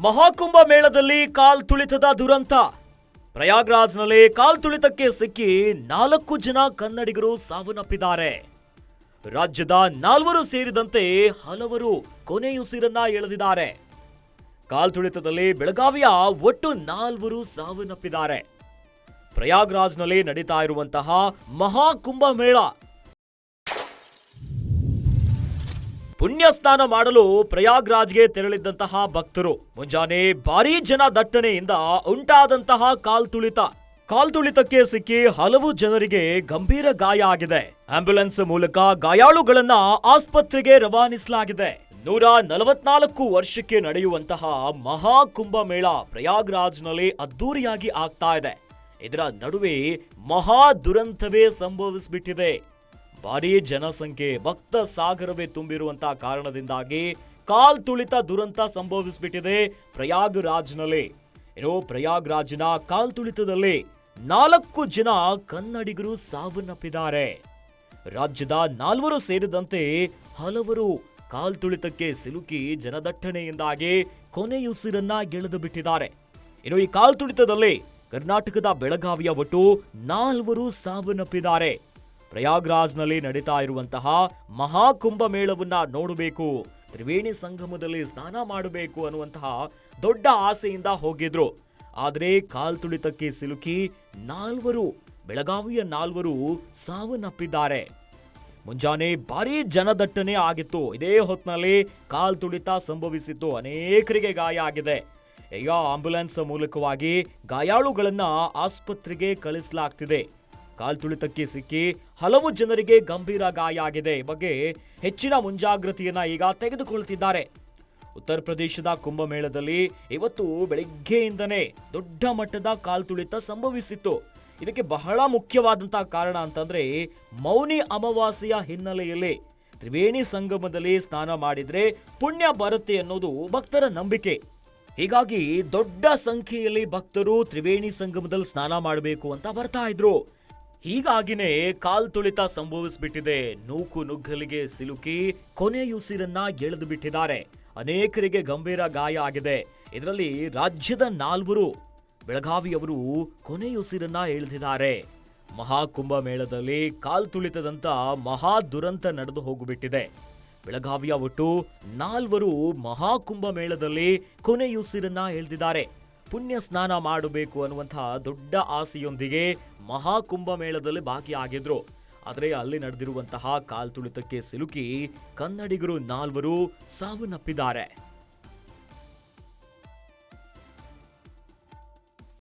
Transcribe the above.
ಮಹಾಕುಂಭ ಮೇಳದಲ್ಲಿ ಕಾಲ್ ತುಳಿತದ ದುರಂತ. ಪ್ರಯಾಗ್ರಾಜ್ನಲ್ಲಿ ಕಾಲ್ ತುಳಿತಕ್ಕೆ ಸಿಕ್ಕಿ ನಾಲ್ಕು ಜನ ಕನ್ನಡಿಗರು ಸಾವನ್ನಪ್ಪಿದ್ದಾರೆ. ರಾಜ್ಯದ ನಾಲ್ವರು ಸೇರಿದಂತೆ ಹಲವರು ಕೊನೆಯುಸಿರನ್ನ ಎಳೆದಿದ್ದಾರೆ. ಕಾಲ್ ತುಳಿತದಲ್ಲಿ ಬೆಳಗಾವಿಯ ಒಟ್ಟು ನಾಲ್ವರು ಸಾವನ್ನಪ್ಪಿದ್ದಾರೆ. ಪ್ರಯಾಗ್ರಾಜ್ನಲ್ಲಿ ನಡೀತಾ ಇರುವಂತಹ ಮಹಾಕುಂಭ ಮೇಳ ಪುಣ್ಯ ಸ್ನಾನ ಮಾಡಲು ಪ್ರಯಾಗ್ರಾಜ್ಗೆ ತೆರಳಿದ್ದಂತಹ ಭಕ್ತರು. ಮುಂಜಾನೆ ಭಾರೀ ಜನ ದಟ್ಟಣೆಯಿಂದ ಉಂಟಾದಂತಹ ಕಾಲ್ತುಳಿತ ಕಾಲ್ತುಳಿತಕ್ಕೆ ಸಿಕ್ಕಿ ಹಲವು ಜನರಿಗೆ ಗಂಭೀರ ಗಾಯ ಆಗಿದೆ. ಆಂಬ್ಯುಲೆನ್ಸ್ ಮೂಲಕ ಗಾಯಾಳುಗಳನ್ನ ಆಸ್ಪತ್ರೆಗೆ ರವಾನಿಸಲಾಗಿದೆ. ನೂರ ನಲವತ್ನಾಲ್ಕು ವರ್ಷಕ್ಕೆ ನಡೆಯುವಂತಹ ಮಹಾಕುಂಭ ಮೇಳ ಪ್ರಯಾಗ್ರಾಜ್ನಲ್ಲಿ ಅದ್ದೂರಿಯಾಗಿ ಆಗ್ತಾ ಇದೆ. ಇದರ ನಡುವೆ ಮಹಾ ದುರಂತವೇ ಸಂಭವಿಸಿಬಿಟ್ಟಿದೆ. ಭಾರೀ ಜನಸಂಖ್ಯೆ, ಭಕ್ತ ಸಾಗರವೇ ತುಂಬಿರುವಂತಹ ಕಾರಣದಿಂದಾಗಿ ಕಾಲ್ ತುಳಿತ ದುರಂತ ಸಂಭವಿಸಿಬಿಟ್ಟಿದೆ ಪ್ರಯಾಗ್ ರಾಜ್ನಲ್ಲಿ ಏನೋ ಪ್ರಯಾಗ್ ರಾಜ್ನ ಕಾಲ್ ತುಳಿತದಲ್ಲಿ ನಾಲ್ಕು ಜನ ಕನ್ನಡಿಗರು ಸಾವನ್ನಪ್ಪಿದ್ದಾರೆ. ರಾಜ್ಯದ ನಾಲ್ವರು ಸೇರಿದಂತೆ ಹಲವರು ಕಾಲ್ ತುಳಿತಕ್ಕೆ ಸಿಲುಕಿ ಜನದಟ್ಟಣೆಯಿಂದಾಗಿ ಕೊನೆಯುಸಿರನ್ನ ಗೆಳೆದು ಬಿಟ್ಟಿದ್ದಾರೆ. ಇನ್ನು ಈ ಕಾಲ್ ತುಳಿತದಲ್ಲಿ ಕರ್ನಾಟಕದ ಬೆಳಗಾವಿಯ ಒಟ್ಟು ನಾಲ್ವರು ಸಾವನ್ನಪ್ಪಿದ್ದಾರೆ. ಪ್ರಯಾಗ್ರಾಜ್ನಲ್ಲಿ ನಡೀತಾ ಇರುವಂತಹ ಮಹಾಕುಂಭ ಮೇಳವನ್ನ ನೋಡಬೇಕು, ತ್ರಿವೇಣಿ ಸಂಗಮದಲ್ಲಿ ಸ್ನಾನ ಮಾಡಬೇಕು ಅನ್ನುವಂತಹ ದೊಡ್ಡ ಆಸೆಯಿಂದ ಹೋಗಿದ್ರು. ಆದರೆ ಕಾಲ್ ತುಳಿತಕ್ಕೆ ಸಿಲುಕಿ ನಾಲ್ವರು, ಬೆಳಗಾವಿಯ ನಾಲ್ವರು ಸಾವನ್ನಪ್ಪಿದ್ದಾರೆ. ಮುಂಜಾನೆ ಭಾರೀ ಜನದಟ್ಟಣೆ ಆಗಿತ್ತು. ಇದೇ ಹೊತ್ತಿನಲ್ಲಿ ಕಾಲ್ ತುಳಿತ ಸಂಭವಿಸಿತ್ತು ಅನೇಕರಿಗೆ ಗಾಯ ಆಗಿದೆ. ಈಗ ಆಂಬ್ಯುಲೆನ್ಸ್ ಮೂಲಕವಾಗಿ ಗಾಯಾಳುಗಳನ್ನು ಆಸ್ಪತ್ರೆಗೆ ಕಳಿಸಲಾಗ್ತಿದೆ. ಕಾಲ್ ತುಳಿತಕ್ಕೆ ಸಿಕ್ಕಿ ಹಲವು ಜನರಿಗೆ ಗಂಭೀರ ಗಾಯ ಆಗಿದೆ ಈ ಬಗ್ಗೆ ಹೆಚ್ಚಿನ ಮುಂಜಾಗ್ರತೆಯನ್ನು ಈಗ ತೆಗೆದುಕೊಳ್ತಿದ್ದಾರೆ ಉತ್ತರ ಪ್ರದೇಶದ ಕುಂಭಮೇಳದಲ್ಲಿ ಇವತ್ತು ಬೆಳಿಗ್ಗೆಯಿಂದನೇ ದೊಡ್ಡ ಮಟ್ಟದ ಕಾಲ್ತುಳಿತ ಸಂಭವಿಸಿತ್ತು. ಇದಕ್ಕೆ ಬಹಳ ಮುಖ್ಯವಾದಂತಹ ಕಾರಣ ಅಂತಂದ್ರೆ ಮೌನಿ ಅಮಾವಾಸ್ಯೆಯ ಹಿನ್ನೆಲೆಯಲ್ಲಿ ತ್ರಿವೇಣಿ ಸಂಗಮದಲ್ಲಿ ಸ್ನಾನ ಮಾಡಿದ್ರೆ ಪುಣ್ಯ ಬರುತ್ತೆ ಅನ್ನೋದು ಭಕ್ತರ ನಂಬಿಕೆ. ಹೀಗಾಗಿ ದೊಡ್ಡ ಸಂಖ್ಯೆಯಲ್ಲಿ ಭಕ್ತರು ತ್ರಿವೇಣಿ ಸಂಗಮದಲ್ಲಿ ಸ್ನಾನ ಮಾಡಬೇಕು ಅಂತ ಬರ್ತಾ ಇದ್ರು. ಹೀಗಾಗಿನೇ ಕಾಲ್ ತುಳಿತ ಸಂಭವಿಸ್ಬಿಟ್ಟಿದೆ. ನೂಕು ನುಗ್ಗಲಿಗೆ ಸಿಲುಕಿ ಕೊನೆಯುಸಿರನ್ನ ಎಳೆದು ಬಿಟ್ಟಿದ್ದಾರೆ. ಅನೇಕರಿಗೆ ಗಂಭೀರ ಗಾಯ ಆಗಿದೆ. ಇದರಲ್ಲಿ ರಾಜ್ಯದ ನಾಲ್ವರು ಬೆಳಗಾವಿಯವರು ಕೊನೆಯುಸಿರನ್ನ ಎಳೆದಿದ್ದಾರೆ. ಮಹಾಕುಂಭ ಮೇಳದಲ್ಲಿ ಕಾಲ್ ತುಳಿತದಂತ ಮಹಾ ದುರಂತ ನಡೆದು ಹೋಗಿಬಿಟ್ಟಿದೆ. ಬೆಳಗಾವಿಯ ಒಟ್ಟು ನಾಲ್ವರು ಮಹಾಕುಂಭ ಮೇಳದಲ್ಲಿ ಕೊನೆಯುಸಿರನ್ನ ಎಳೆದಿದ್ದಾರೆ. ಪುಣ್ಯ ಸ್ನಾನ ಮಾಡಬೇಕು ಅನ್ನುವಂತಹ ದೊಡ್ಡ ಆಸೆಯೊಂದಿಗೆ ಮಹಾಕುಂಭ ಮೇಳದಲ್ಲಿ ಭಾಗಿಯಾಗಿದ್ರು. ಆದರೆ ಅಲ್ಲಿ ನಡೆದಿರುವಂತಹ ಕಾಲ್ತುಳಿತಕ್ಕೆ ಸಿಲುಕಿ ಕನ್ನಡಿಗರು ನಾಲ್ವರು ಸಾವನ್ನಪ್ಪಿದ್ದಾರೆ.